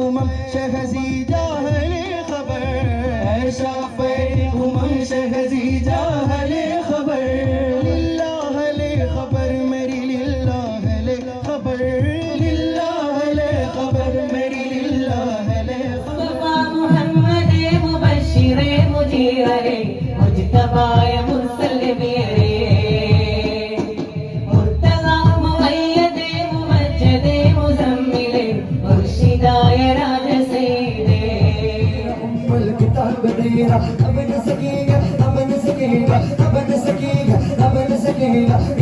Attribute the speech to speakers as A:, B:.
A: امم شہزیدہ ہے خبر ہے شافع امم شہزیدہ ہے خبر۔ للہ لے خبر، میری للہ لے خبر۔ للہ لے خبر، میری للہ لے
B: خبر۔ محمد مبشر مجھے مجتبہ
C: ഉമ്മൽ കിതാബ് തേരാ അബൻ സകേഗ അബൻ സകേഗ അബൻ സകേഗ അബൻ സകേഗ നിസാര